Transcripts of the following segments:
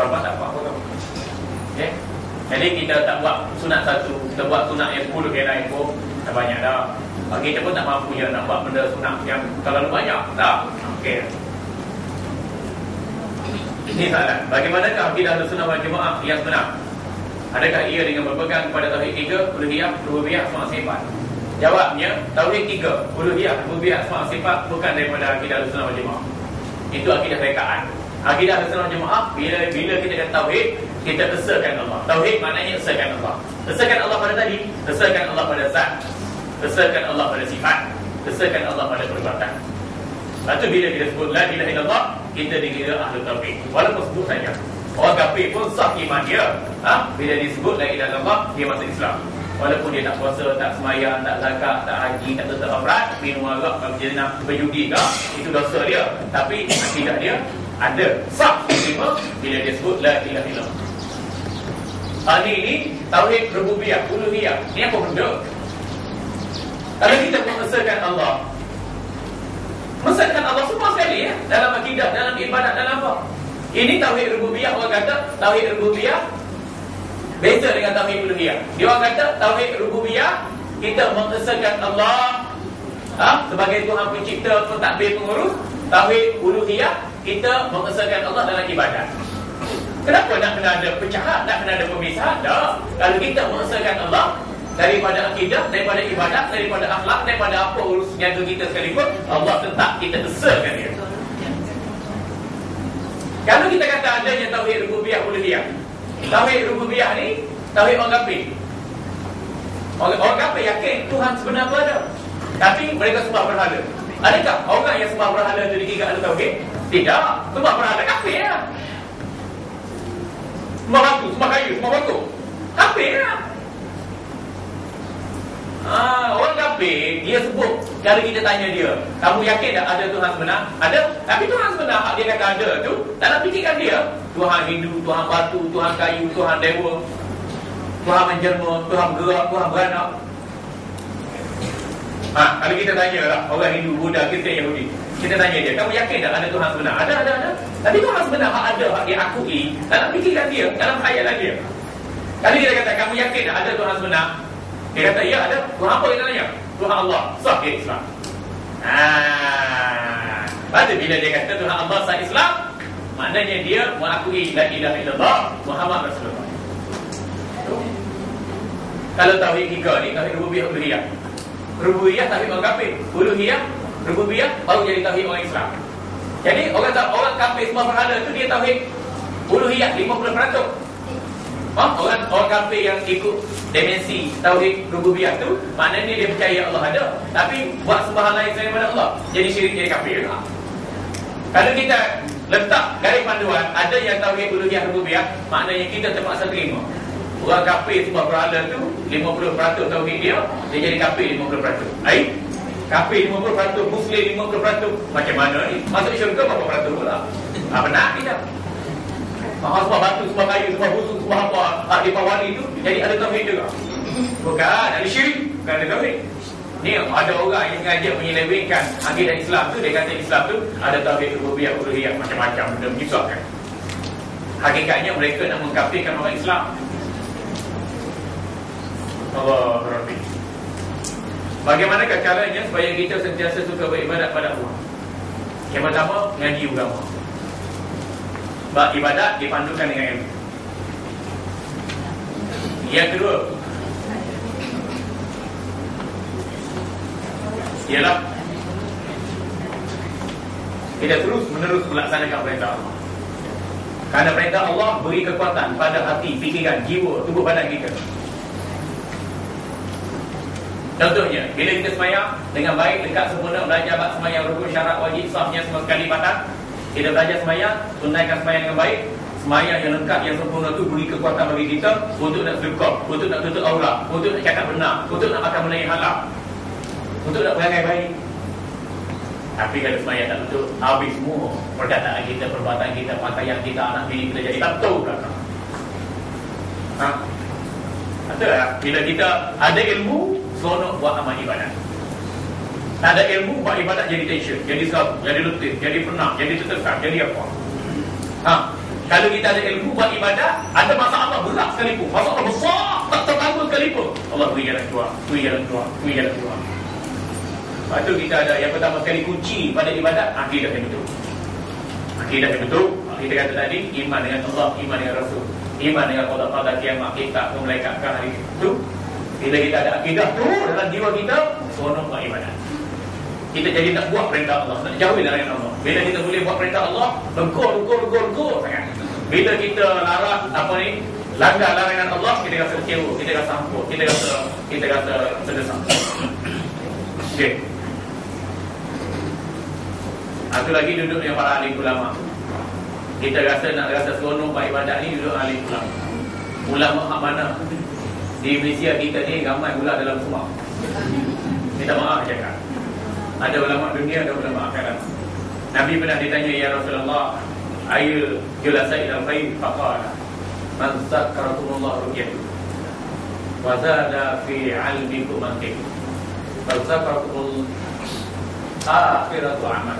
Sebab tak buat apa Okay Jadi kita tak buat sunat satu Kita buat sunat yang 10 kira ekor Tak banyak dah Bagi kita pun tak mampu je nak buat benda sunat yang terlalu banyak Tak Okay ini soalan. Bagaimanakah akidah sunnah wal jemaah yang benar? Adakah ia dengan berpegang kepada tauhid tiga, uluhiyah, rububiyah, asma sifat? Jawabnya, tauhid tiga, uluhiyah, rububiyah, asma sifat bukan daripada akidah sunnah wal jemaah. Itu akidah rekaan. Akidah wal jemaah bila bila kita kata tauhid, kita esakan Allah. Tauhid maknanya esakan Allah. Esakan Allah pada tadi, esakan Allah pada zat, esakan Allah pada sifat, esakan Allah pada perbuatan. Lepas tu bila kita sebut la ilaha illallah, kita dikira ahli tauhid. Walaupun sebut saja. Orang kafir pun sah iman dia. Ha? Bila disebut la ilaha illallah, dia masuk Islam. Walaupun dia tak puasa, tak semayang, tak zakat, tak haji, tak tutup aurat, minum arak, berjena, berjudi ke, itu dosa dia. Tapi akidah dia ada sah terima bila dia sebut la ilaha illallah. Hari ini tauhid rububiyah, uluhiyah. Ini apa benda? Kalau kita mengesahkan Allah, Mesatkan Allah semua sekali ya Dalam akidah, dalam ibadat, dalam apa Ini Tauhid Rububiyah Orang kata Tauhid Rububiyah Beza dengan Tauhid Uluhiyah Dia orang kata Tauhid Rububiyah Kita mengesahkan Allah ha? Sebagai Tuhan pencipta, pentadbir, pengurus Tauhid Uluhiyah Kita mengesahkan Allah dalam ibadat Kenapa nak kena ada pecahan Nak kena ada pemisahan Tak Kalau kita mengesahkan Allah daripada akidah, daripada ibadat, daripada akhlak, daripada apa urus niaga kita sekalipun, Allah tetap kita besarkan dia. Kalau kita kata adanya tauhid rububiyah uluhiyah. Tauhid rububiyah ni tauhid orang. Orang, orang kafir yakin Tuhan sebenar tu ada. Tapi mereka sembah berhala. Adakah orang yang sembah berhala itu dikira ada tauhid? Tidak. Sembah berhala kafir ya. Sembah batu, sembah kayu, sembah batu. Kafir ya. Ah, orang kafir dia sebut kalau kita tanya dia, kamu yakin tak ada Tuhan sebenar? Ada. Tapi Tuhan sebenar dia kata ada tu, tak nak fikirkan dia. Tuhan Hindu, Tuhan batu, Tuhan kayu, Tuhan dewa. Tuhan menjelma, Tuhan gerak, Tuhan beranak. Ha, kalau kita tanya lah orang Hindu, Buddha, Kristian, Yahudi, kita tanya dia, kamu yakin tak ada Tuhan sebenar? Ada, ada, ada. Tapi Tuhan sebenar ada, hak dia akui. Tak nak fikirkan dia, dalam khayalan dia. Kalau kita kata, kamu yakin tak ada Tuhan sebenar? Dia kata, ya ada. Tuhan apa kita tanya? Tuhan Allah. Sah dia Islam. Haa. Lepas bila dia kata Tuhan Allah sah Islam, maknanya dia mengakui la ilaha illallah Muhammad Rasulullah. Kalau tauhid tiga ni, tauhid rububiyah uluhiyah. Rububiyah tauhid orang kafir. Uluhiyah, rububiyah baru jadi tauhid orang Islam. Jadi orang tak orang kafir semua berhala tu dia tauhid uluhiyah 50%. Ha? Orang orang kafir yang ikut dimensi tauhid rububiyah tu, maknanya dia percaya Allah ada, tapi buat sembahan lain selain daripada Allah. Jadi syirik jadi kafir. Ha? Kalau kita letak garis panduan ada yang tauhid uluhiyah rububiyah, maknanya kita terpaksa terima. Orang kafir semua berhala tu 50% tauhid dia, dia jadi kafir 50%. Ai? Kafir 50%, Muslim 50%. Macam mana ni? Masuk syurga berapa peratus pula? Ha, benar tidak? Ah, semua batu, semua kayu, semua busuk, semua apa ah, di bawah ni tu jadi ada tauhid juga. Bukan, ada syirik, bukan ada tauhid. Ni ada orang yang ngajak menyelewengkan akidah Islam tu, dia kata Islam tu ada tauhid rububiyah, uluhiyah, macam-macam benda menyusahkan. Hakikatnya mereka nak mengkafirkan orang Islam. Allah Rabbi. Bagaimanakah caranya supaya kita sentiasa suka beribadat pada Allah? Yang pertama, ngaji agama. Sebab ibadat dipandukan dengan ilmu Yang kedua Ialah Kita terus menerus melaksanakan perintah Allah Kerana perintah Allah beri kekuatan pada hati, fikiran, jiwa, tubuh badan kita Contohnya, bila kita semayang dengan baik, dekat sempurna, belajar bab semayang rukun syarat wajib, sahnya semua sekali patah kita belajar semayang, tunaikan semayang yang baik. Semayang yang lengkap, yang sempurna tu beri kekuatan bagi kita Untuk nak sedekah, untuk nak tutup aurat Untuk nak cakap benar, untuk nak makan menaik halal. Untuk nak perangai baik. Tapi kalau semayang tak betul, habis semua Perkataan kita, perbuatan kita, pakaian kita, anak bini kita jadi tak betul belakang. Ha? Betul tak? Bila kita ada ilmu, seronok buat amal ibadat tak ada ilmu buat ibadat jadi tension, jadi sabu, jadi letih, jadi penat, jadi tertekan, jadi apa? Ha. Kalau kita ada ilmu buat ibadat, ada masalah berat sekalipun, masalah besar, tak tertanggung sekalipun. Allah beri jalan keluar, beri jalan keluar, beri jalan keluar. Lepas tu kita ada yang pertama sekali kunci pada ibadat, akidah yang betul. Akidah yang betul, kita kata tadi, iman dengan Allah, iman dengan Rasul. Iman dengan Allah pada kiamat kita, memelaikatkan hari itu. Bila kita ada akidah tu dalam jiwa kita, seronok buat ibadat. Kita jadi tak buat perintah Allah, nak jauh dari Allah. Bila kita boleh buat perintah Allah, lengkur, lengkur, lengkur, lengkur. Bila kita larang apa ni, langgar larangan Allah, kita rasa kecewa, kita rasa ampun, kita rasa kita rasa sedesam. Okey. Satu lagi duduk dengan para ahli ulama. Kita rasa nak rasa seronok buat ibadat ni duduk ahli ulama. Ulama hak mana? Di Malaysia kita ni ramai ular dalam semua. Minta maaf cakap. Ada ulama dunia, ada ulama akhirat. Nabi pernah ditanya ya Rasulullah, ayu julasa ila khair faqala man zakarakumullah ruqyah wa zada fi ilmikum mantiq fa zakarakumul akhiratu amal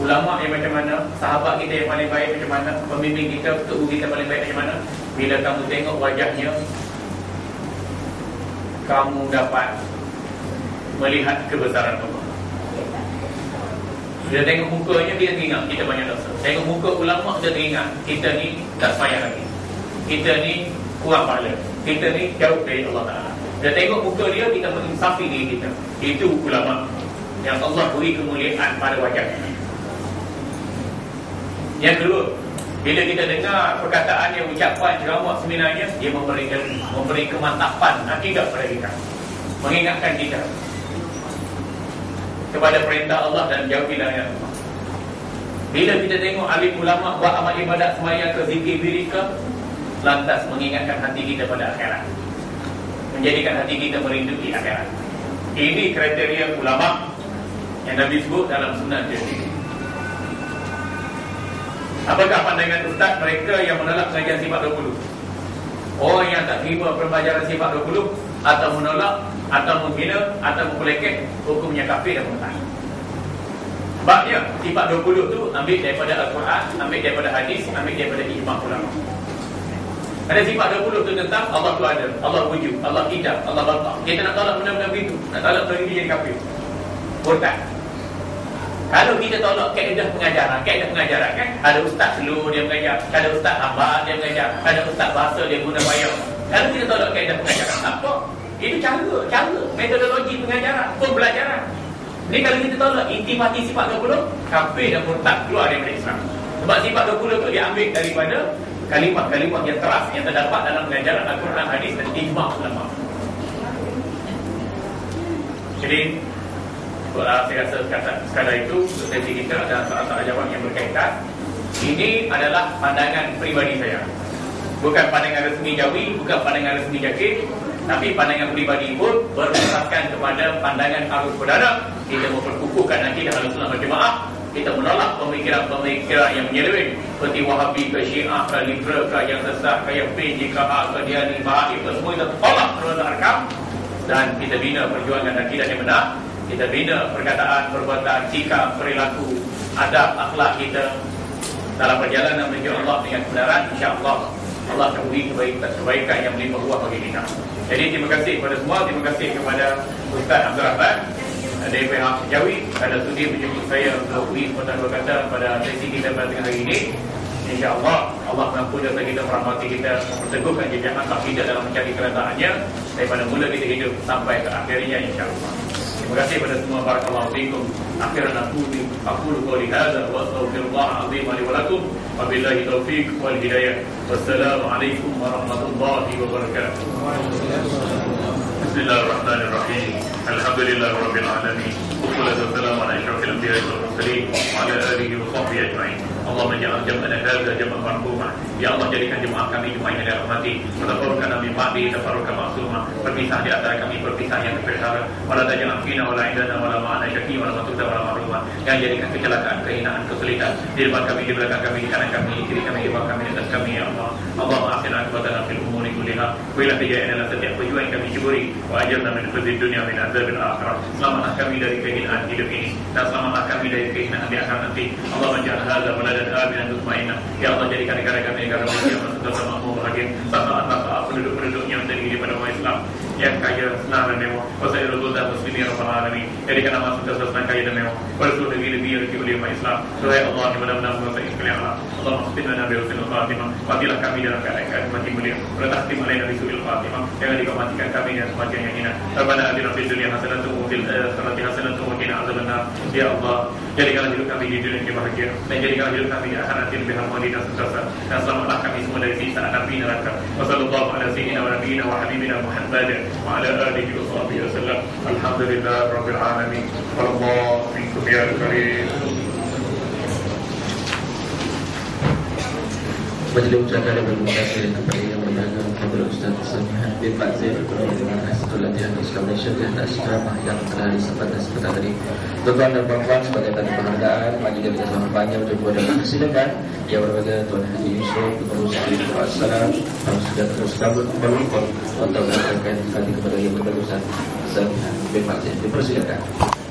ulama yang macam mana sahabat kita yang paling baik macam mana pemimpin kita guru kita paling baik macam mana bila kamu tengok wajahnya kamu dapat melihat kebesaran Allah. Bila tengok mukanya dia teringat kita banyak dosa. Tengok muka ulama dia teringat kita ni tak payah lagi. Kita ni kurang pahala. Kita ni jauh dari Allah Taala. Dia tengok muka dia kita menginsafi diri kita. Itu ulama yang Allah beri kemuliaan pada wajahnya. Yang kedua, bila kita dengar perkataan yang ucapan ceramah sebenarnya dia memberi memberi kemantapan akidah pada kita. Mengingatkan kita kepada perintah Allah dan jauhi larangan Allah. Bila kita tengok alim ulama buat amal ibadat semaya ke zikir diri ke lantas mengingatkan hati kita pada akhirat. Menjadikan hati kita merindui akhirat. Ini kriteria ulama yang Nabi sebut dalam sunnah jadi. Apakah pandangan ustaz mereka yang menolak pengajian sifat 20? Orang yang tak terima pembelajaran sifat 20 atau menolak atau menghina atau mempelekeh hukumnya kafir dan murtad. Sebabnya sifat 20 tu ambil daripada Al-Quran, ambil daripada hadis, ambil daripada ijma' ulama. Ada sifat 20 tu tentang Allah tu ada, Allah wujud, Allah hijab, Allah bapa. Kita nak tolak benda-benda begitu, nak tolak benda jadi kafir. Murtad. Kalau kita tolak kaedah pengajaran, kaedah pengajaran kan ada ustaz slow dia mengajar, ada ustaz lambat dia mengajar, ada ustaz bahasa dia guna bayar. Kalau kita tolak kaedah pengajaran, apa? Itu cara, cara, metodologi pengajaran, pembelajaran. Ini kalau kita tolak intimati sifat 20, kafir dan murtad keluar daripada Islam. Sebab sifat 20 itu diambil daripada kalimah-kalimah yang teras yang terdapat dalam pengajaran Al-Quran, Hadis dan Ijma' ulama. Jadi, kalau saya rasa sekadar itu untuk sesi kita ada soal-soal jawab yang berkaitan. Ini adalah pandangan peribadi saya. Bukan pandangan resmi Jawi, bukan pandangan resmi Jakir, tapi pandangan peribadi pun berdasarkan kepada pandangan arus perdana. Kita memperkukuhkan nanti dalam sunnah berjemaah. Kita menolak pemikiran-pemikiran yang menyeleweng. Seperti Wahabi ke Syiah ke Libra ke yang sesat ke yang P jika A ke Diani ke semua kita tolak menurut arkam dan kita bina perjuangan akidah yang benar kita bina perkataan, perbuatan, sikap, perilaku adab, akhlak kita dalam perjalanan menuju Allah dengan kebenaran insyaAllah Allah akan beri kebaikan, kebaikan yang melimpah ruah bagi kita. Jadi terima kasih kepada semua Terima kasih kepada Ustaz Abdul Rahman dari pihak Sejawi Ada sudi menjemput saya untuk beri sepatah dua kata pada sesi kita pada hari ini. InsyaAllah Allah mengampuni dosa kita merahmati kita Memperteguhkan jejak akal kita dalam mencari keretaannya Daripada mula kita hidup sampai ke akhirnya insyaAllah Terima kasih kepada semua barakallahu fiikum. Akhiran aku di aku qouli hadza wa astaghfirullah azim li wa lakum. Wabillahi taufiq wal hidayah. Wassalamualaikum warahmatullahi wabarakatuh. Bismillahirrahmanirrahim. Alhamdulillahirabbil alamin. Wassalatu wassalamu ala asyrafil anbiya'i wal mursalin wa ala alihi wa sahbihi ajma'in. Allah menjadikan jemaah hadza jemaah marhumah. Ya Allah jadikan jemaah kami jemaah yang dirahmati. Tabarrukan nabi ba'di tabarrukan maksumah. Berpisah di antara kami berpisah yang berbeda. Wala tajal fina wala indana wala ma'ana syaki wala matuda wala mahrumah. Yang jadikan kecelakaan, kehinaan, kesulitan di depan kami, di belakang kami, di kanan kami, di kiri kami, di bawah kami, di atas kami ya Allah. Allah ma'afina kepada fil umuri muliha Kuilah kejayaan dalam setiap perjuangan kami syukuri. Wa ajarna min di dunia min azab bin Selamatlah kami dari kehinaan hidup ini. Dan selamatlah kami dari kehinaan di akhirat nanti. Allah menjaga hal dan meladat amin dan Ya Allah jadi karya-karya kami Yang kami yang masuk ke sama Allah bahagia saat-saat penduduk-penduduknya Menjadi hidup pada Islam yang kaya senang dan mewah. Wasairul dan muslimin ya rabbal alamin jadikan nama sentosa senang kaya dan mewah. Bersuruh negeri lebih rezeki oleh umat Islam Tuhai Allah yang benar-benar menguasai sekalian Allah Allah maksudnya Nabi Rasulullah Fatimah matilah kami dalam keadaan mati mulia. Bertaktim alaih Nabi Subil Fatimah jangan dikematikan kami dengan kematian yang hina. Rabbana adina fil dunia hasanatu wa fil akhirati hasanatu wa qina azabannar. Ya Allah jadikanlah hidup kami di dunia ini bahagia. Dan jadikanlah hidup kami di akhirat ini lebih dan sentosa dan selamatlah kami semua dari sisa api neraka. Wa sallallahu ala sayyidina wa wa habibina Muhammad wa ala alihi wa sahbihi wa sallam. Alhamdulillah rabbil alamin. Wallahu minkum ya karim. Majlis berterima kasih kepada yang berbahagia kepada Ustaz Samihan bin Terima kasih telah latihan Islam Malaysia. Dan ceramah yang telah disempatkan sebentar tadi Tuan-tuan dan puan-puan sebagai tanda penghargaan dia kita sama banyak berjumpa dan kesilakan Yang berbahagia Tuan Haji Yusuf Tuan Ustaz Assalam Tuan sudah terus kabut kembali Untuk mengatakan kali kepada yang berbahagia Ustaz Samihan bin Zaid Dipersilakan